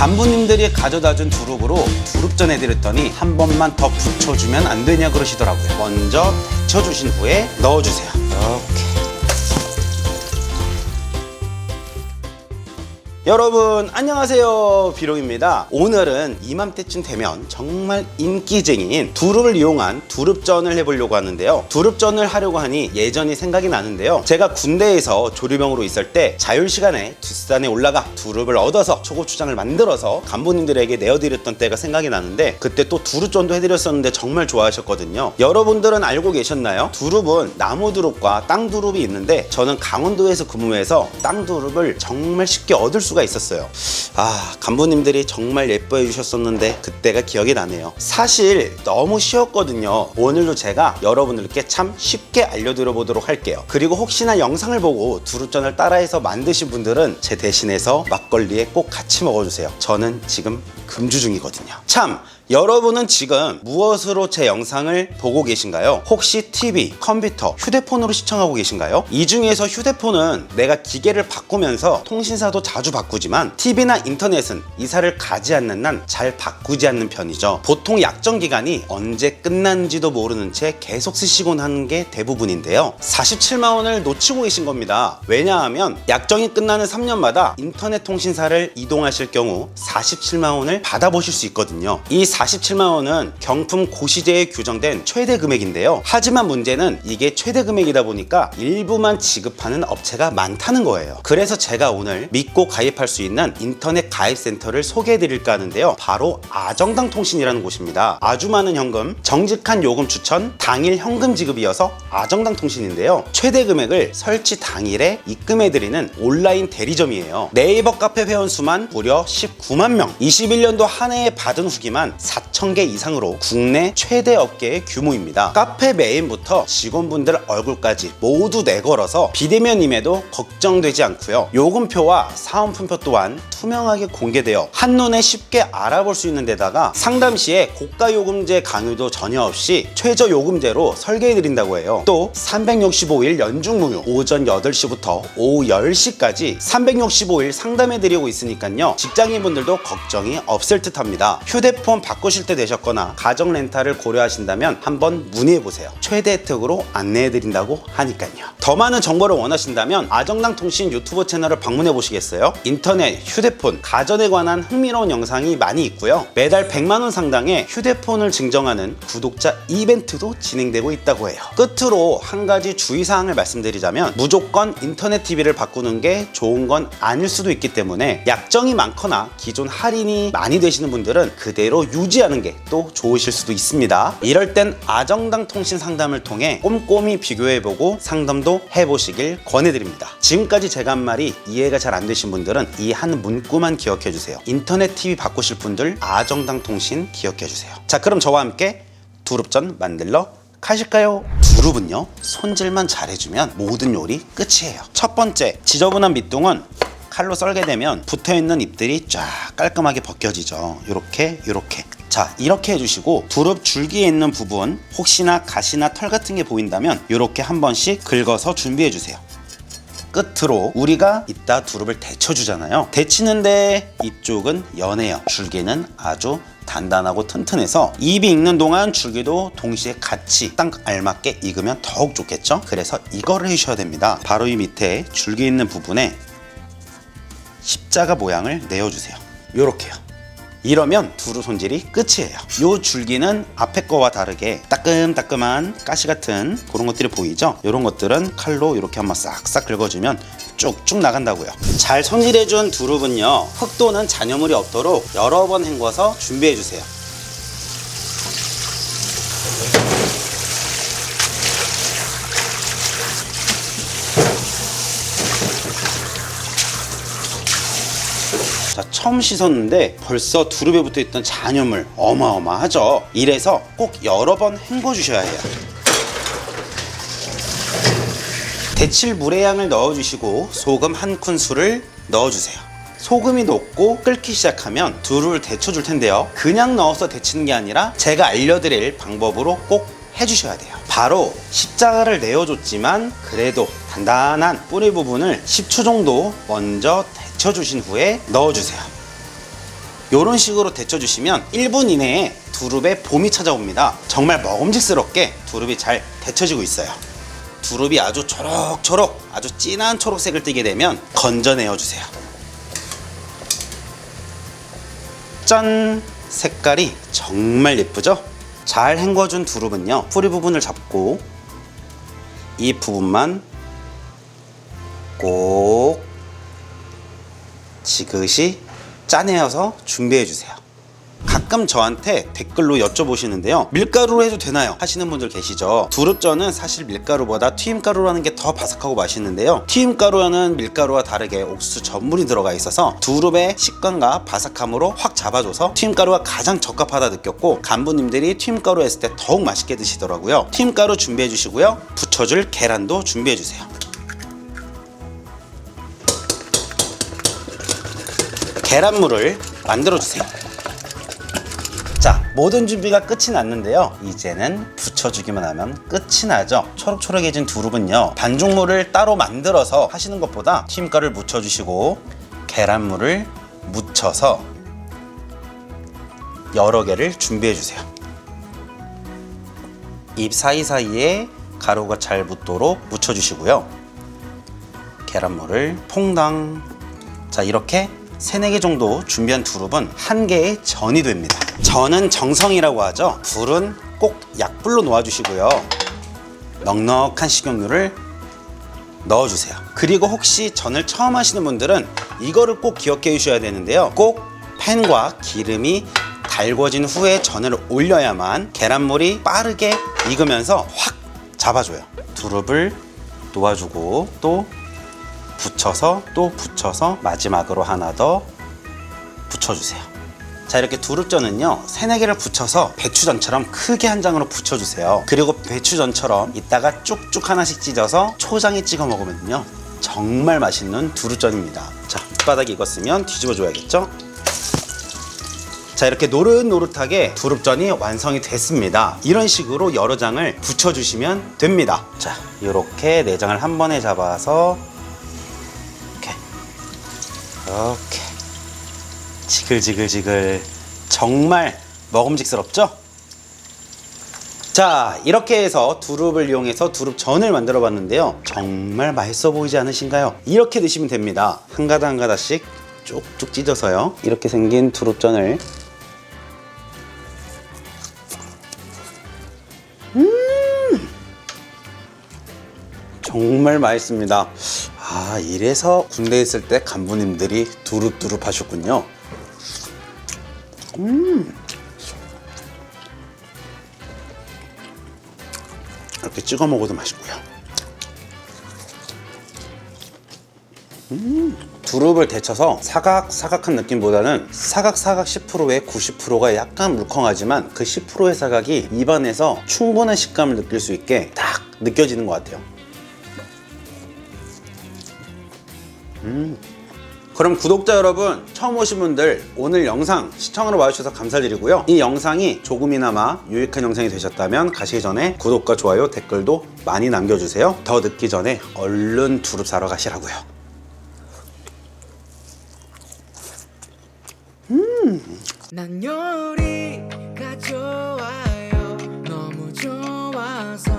간부님들이 가져다준 두릅으로 두릅전 해드렸더니 한 번만 더 붙여주면 안 되냐 그러시더라고요. 먼저 데쳐주신 후에 넣어주세요. 이렇게. 여러분 안녕하세요. 비룡입니다. 오늘은 이맘때쯤 되면 정말 인기쟁이인 두릅을 이용한 두릅전을 해보려고 하는데요. 두릅전을 하려고 하니 예전이 생각이 나는데요. 제가 군대에서 조류병으로 있을 때 자율시간에 뒷산에 올라가 두릅을 얻어서 초고추장을 만들어서 간부님들에게 내어드렸던 때가 생각이 나는데 그때 또 두릅전도 해드렸었는데 정말 좋아하셨거든요. 여러분들은 알고 계셨나요? 두릅은 나무 두릅과 땅 두릅이 있는데 저는 강원도에서 근무해서 땅 두릅을 정말 쉽게 얻을 수가 있었어요. 아, 간부님들이 정말 예뻐해 주셨었는데 그때가 기억이 나네요. 사실 너무 쉬웠거든요. 오늘도 제가 여러분들께 참 쉽게 알려드려 보도록 할게요. 그리고 혹시나 영상을 보고 두릅전을 따라해서 만드신 분들은 제 대신해서 막걸리에 꼭 같이 먹어주세요. 저는 지금 금주 중이거든요. 참, 여러분은 지금 무엇으로 제 영상을 보고 계신가요? 혹시 TV, 컴퓨터, 휴대폰으로 시청하고 계신가요? 이 중에서 휴대폰은 내가 기계를 바꾸면서 통신사도 자주 바꾸지만 TV나 인터넷은 이사를 가지 않는 난잘 바꾸지 않는 편이죠. 보통 약정 기간이 언제 끝난지도 모르는 채 계속 쓰시곤 하는 게 대부분인데요. 47만 원을 놓치고 계신 겁니다. 왜냐하면 약정이 끝나는 3년마다 인터넷 통신사를 이동하실 경우 47만 원을 받아보실 수 있거든요. 이 47만 원은 경품 고시제에 규정된 최대 금액인데요. 하지만 문제는 이게 최대 금액이다 보니까 일부만 지급하는 업체가 많다는 거예요. 그래서 제가 오늘 믿고 가입할 수 있는 인터넷 가입센터를 소개해 드릴까 하는데요. 바로 아정당 통신이라는 곳입니다. 아주 많은 현금, 정직한 요금 추천, 당일 현금 지급이어서 아정당 통신인데요. 최대 금액을 설치 당일에 입금해 드리는 온라인 대리점이에요. 네이버 카페 회원 수만 무려 19만 명. 21년 도 한 해에 받은 후기만 4,000개 이상으로 국내 최대 업계의 규모입니다. 카페 메인부터 직원분들 얼굴까지 모두 내걸어서 비대면임에도 걱정되지 않고요. 요금표와 사은품표 또한 투명하게 공개되어 한눈에 쉽게 알아볼 수 있는 데다가 상담 시에 고가 요금제 강요도 전혀 없이 최저 요금제로 설계해 드린다고 해요. 또 365일 연중 무휴 오전 8시부터 오후 10시까지 365일 상담해 드리고 있으니까요. 직장인분들도 걱정이 없을 듯합니다. 휴대폰 바꾸실 때 되셨거나 가정 렌탈을 고려하신다면 한번 문의해 보세요. 최대 혜택으로 안내해 드린다고 하니까요. 더 많은 정보를 원하신다면 아정당 통신 유튜브 채널을 방문해 보시겠어요? 인터넷, 휴대폰, 가전에 관한 흥미로운 영상이 많이 있고요. 매달 100만 원 상당의 휴대폰을 증정하는 구독자 이벤트도 진행되고 있다고 해요. 끝으로 한 가지 주의 사항을 말씀드리자면 무조건 인터넷 TV를 바꾸는 게 좋은 건 아닐 수도 있기 때문에 약정이 많거나 기존 할인이 많이 되시는 분들은 그대로 유지하는 게 또 좋으실 수도 있습니다. 이럴 땐 아정당 통신 상담을 통해 꼼꼼히 비교해보고 상담도 해보시길 권해드립니다. 지금까지 제가 한 말이 이해가 잘 안 되신 분들은 이 한 문구만 기억해 주세요. 인터넷 TV 바꾸실 분들 아정당 통신 기억해 주세요. 자, 그럼 저와 함께 두릅전 만들러 가실까요? 두릅은요 손질만 잘해주면 모든 요리 끝이에요. 첫 번째 지저분한 밑둥은 칼로 썰게 되면 붙어있는 잎들이 쫙 깔끔하게 벗겨지죠. 요렇게 요렇게 자 이렇게 해주시고 두릅 줄기에 있는 부분 혹시나 가시나 털 같은 게 보인다면 요렇게 한 번씩 긁어서 준비해 주세요. 끝으로 우리가 이따 두릅을 데쳐주잖아요. 데치는데 이쪽은 연해요. 줄기는 아주 단단하고 튼튼해서 입이 익는 동안 줄기도 동시에 같이 딱 알맞게 익으면 더욱 좋겠죠? 그래서 이거를 해주셔야 됩니다. 바로 이 밑에 줄기 있는 부분에 십자가 모양을 내어주세요. 요렇게요. 이러면 두루 손질이 끝이에요. 요 줄기는 앞에 거와 다르게 따끔따끔한 가시 같은 그런 것들이 보이죠? 이런 것들은 칼로 이렇게 한번 싹싹 긁어주면 쭉쭉 나간다고요. 잘 손질해준 두릅은요, 흙도는 잔여물이 없도록 여러 번 헹궈서 준비해주세요. 자, 처음 씻었는데 벌써 두릅에 붙어 있던 잔여물 어마어마하죠. 이래서 꼭 여러 번 헹궈 주셔야 해요. 데칠 물의 양을 넣어 주시고 소금 한 큰술을 넣어 주세요. 소금이 녹고 끓기 시작하면 두릅을 데쳐줄 텐데요. 그냥 넣어서 데치는 게 아니라 제가 알려드릴 방법으로 꼭 해주셔야 돼요. 바로 십자가를 내어줬지만 그래도 단단한 뿌리 부분을 10초 정도 먼저 데쳐주신 후에 넣어주세요. 이런 식으로 데쳐주시면 1분 이내에 두릅에 봄이 찾아옵니다. 정말 먹음직스럽게 두릅이 잘 데쳐지고 있어요. 두릅이 아주 초록초록 아주 진한 초록색을 띠게 되면 건져내어 주세요. 짠! 색깔이 정말 예쁘죠? 잘 헹궈준 두릅은요 뿌리 부분을 잡고 이 부분만 꼭 지그시 짜내어서 준비해 주세요. 가끔 저한테 댓글로 여쭤보시는데요. 밀가루로 해도 되나요? 하시는 분들 계시죠. 두릅전은 사실 밀가루보다 튀김가루로 하는 게 더 바삭하고 맛있는데요. 튀김가루는 밀가루와 다르게 옥수수 전분이 들어가 있어서 두릅의 식감과 바삭함으로 확 잡아줘서 튀김가루가 가장 적합하다 느꼈고 간부님들이 튀김가루 했을 때 더욱 맛있게 드시더라고요. 튀김가루 준비해 주시고요. 부쳐줄 계란도 준비해 주세요. 계란물을 만들어 주세요. 자, 모든 준비가 끝이 났는데요. 이제는 붙여주기만 하면 끝이 나죠. 초록초록해진 두릅은요. 반죽물을 따로 만들어서 하시는 것보다 튀김가루를 묻혀주시고 계란물을 묻혀서 여러 개를 준비해 주세요. 입 사이사이에 가루가 잘 묻도록 묻혀주시고요. 계란물을 퐁당 자 이렇게 세네 개 정도 준비한 두릅은 한 개의 전이 됩니다. 전은 정성이라고 하죠. 불은 꼭 약불로 놓아주시고요. 넉넉한 식용유를 넣어주세요. 그리고 혹시 전을 처음 하시는 분들은 이거를 꼭 기억해 주셔야 되는데요. 꼭 팬과 기름이 달궈진 후에 전을 올려야만 계란물이 빠르게 익으면서 확 잡아줘요. 두릅을 놓아주고 또 붙여서 또 붙여서 마지막으로 하나 더 붙여주세요. 자 이렇게 두릅전은요 세네 개를 붙여서 배추전처럼 크게 한 장으로 붙여주세요. 그리고 배추전처럼 이따가 쭉쭉 하나씩 찢어서 초장에 찍어 먹으면요 정말 맛있는 두릅전입니다. 자 밑바닥이 익었으면 뒤집어 줘야겠죠? 자 이렇게 노릇노릇하게 두릅전이 완성이 됐습니다. 이런 식으로 여러 장을 붙여주시면 됩니다. 자 이렇게 네 장을 한 번에 잡아서 이렇게 지글지글지글 정말 먹음직스럽죠? 자 이렇게 해서 두릅을 이용해서 두릅전을 만들어 봤는데요 정말 맛있어 보이지 않으신가요? 이렇게 드시면 됩니다 한 가닥 한 가닥씩 쭉쭉 찢어서요 이렇게 생긴 두릅전을 정말 맛있습니다. 아, 이래서 군대에 있을 때 간부님들이 두릅두릅 하셨군요. 음. 이렇게 찍어 먹어도 맛있고요. 음. 두릅을 데쳐서 사각사각한 느낌보다는 사각사각 10%에 90%가 약간 물컹하지만 그 10%의 사각이 입안에서 충분한 식감을 느낄 수 있게 딱 느껴지는 것 같아요. 그럼 구독자 여러분 처음 오신 분들 오늘 영상 시청하러 와주셔서 감사드리고요. 이 영상이 조금이나마 유익한 영상이 되셨다면 가시기 전에 구독과 좋아요 댓글도 많이 남겨주세요. 더 늦기 전에 얼른 두릅 사러 가시라고요. 난 요리가 좋아요. 너무 좋아서